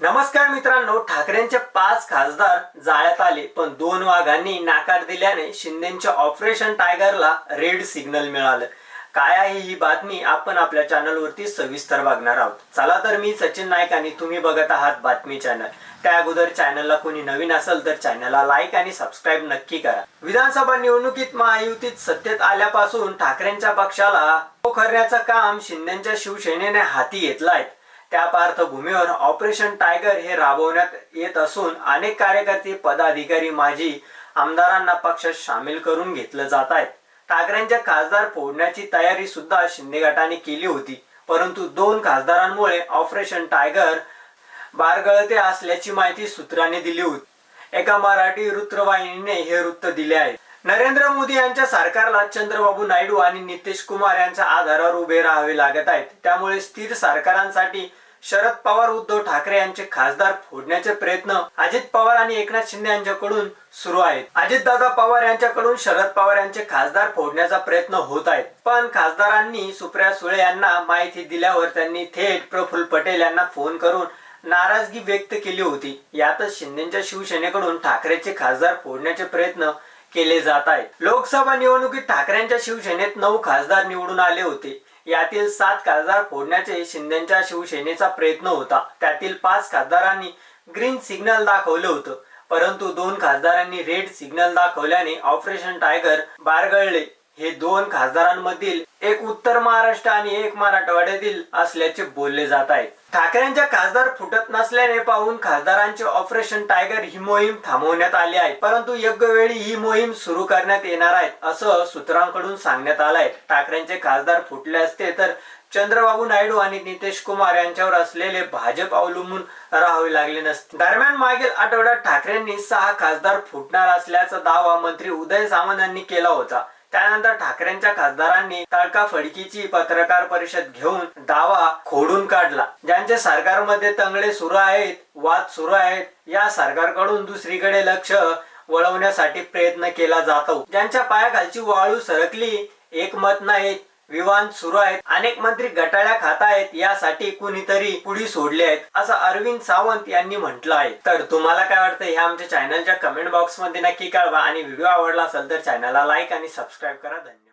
नमस्कार मित्रांनो ठाकरेंचे पाच खासदार जाळ्यात आले पण दोन वाघांनी नाकार दिल्याने शिंदेच्या ऑपरेशन टायगरला रेड सिग्नल मिळालं. काय आहे ही बातमी आपण आपल्या चॅनलवरती सविस्तर बघणार आहोत. चला तर मी सचिन नाईक आणि तुम्ही बघत आहात बातमी चॅनल. त्या अगोदर चॅनलला कोणी नवीन असेल तर चॅनलला लाईक आणि सबस्क्राईब नक्की करा. विधानसभा निवडणुकीत महायुतीत सत्तेत आल्यापासून ठाकरेंच्या पक्षाला करण्याचं काम शिंदेच्या शिवसेनेने हाती घेतलं आहे त्या पार्श्वभूमीवर ऑपरेशन टायगर हे राबवण्यात येत असून अनेक कार्यकर्ते पदाधिकारी माजी आमदारांना पक्षात सामील करून घेतलं जात आहेत ठाकरेंच्या खासदार फोडण्याची तयारी सुद्धा शिंदे गटाने केली होती. परंतु दोन खासदारांमुळे ऑपरेशन टायगर बारगळते असल्याची माहिती सूत्रांनी दिली होती. एका मराठी वृत्तवाहिनीने हे वृत्त दिले आहे. नरेंद्र मोदी यांच्या सरकारला चंद्रबाबू नायडू आणि नितीश कुमार यांच्या आधारावर उभे राहावे लागत आहेत. त्यामुळे स्थिर सरकारांसाठी शरद पवार उद्धव ठाकरे यांचे खासदार फोडण्याचे प्रयत्न अजित पवार आणि एकनाथ शिंदे यांच्याकडून सुरू आहेत. अजितदादा पवार यांच्याकडून शरद पवार यांचे खासदार फोडण्याचा प्रयत्न होत आहेत. पण खासदारांनी सुप्रिया सुळे यांना माहिती दिल्यावर त्यांनी थेट प्रफुल्ल पटेल यांना फोन करून नाराजगी व्यक्त केली होती. यातच शिंदेच्या शिवसेनेकडून ठाकरेचे खासदार फोडण्याचे प्रयत्न केले जात आहेत लोकसभा निवडणुकीत ठाकरेंच्या शिवसेनेत नऊ खासदार निवडून आले होते. यातील सात खासदार फोडण्याचे शिंदेच्या शिवसेनेचा प्रयत्न होता. त्यातील पाच खासदारांनी ग्रीन सिग्नल दाखवलं होतं. परंतु दोन खासदारांनी रेड सिग्नल दाखवल्याने ऑपरेशन टायगर बारगळले. हे दोन खासदारांमधील एक उत्तर महाराष्ट्र आणि एक मराठवाड्यातील असल्याचे बोलले जात आहे. ठाकरेंच्या खासदार फुटत नसल्याने पाहून खासदारांचे ऑपरेशन टायगर ही मोहीम थांबवण्यात आली आहे. परंतु योग्य वेळी ही मोहीम सुरू करण्यात येणार आहे असं सूत्रांकडून सांगण्यात आलंय. ठाकरेंचे खासदार फुटले असते तर चंद्रबाबू नायडू आणि नितेश कुमार यांच्यावर असलेले भाजप अवलंबून राहावे लागले नसते. दरम्यान मागील आठवड्यात ठाकरेंनी सहा खासदार फुटणार असल्याचा दावा मंत्री उदय सामंत यांनी केला होता. त्यानंतर ठाकरेंच्या खासदारांनी तडकाफडकीची पत्रकार परिषद घेऊन दावा खोडून काढला. ज्यांचे सरकारमध्ये तंगडे सुरू आहेत वाद सुरू आहेत या सरकारकडून दुसरीकडे लक्ष वळवण्यासाठी प्रयत्न केला जातो. ज्यांच्या पायाखालची वाळू सरकली एकमत नाहीत. विवाद सुरू आहेत. अनेक मंत्री गटाळ्या खात आहेत. यासाठी कुणीतरी पुढी सोडले आहेत असं अरविंद सावंत यांनी म्हटलं आहे. तर तुम्हाला काय वाटतं? हे आमच्या चॅनलच्या कमेंट बॉक्समध्ये नक्की कळवा. आणि व्हिडिओ आवडला असेल तर चॅनलला लाईक आणि सबस्क्राईब करा. धन्यवाद.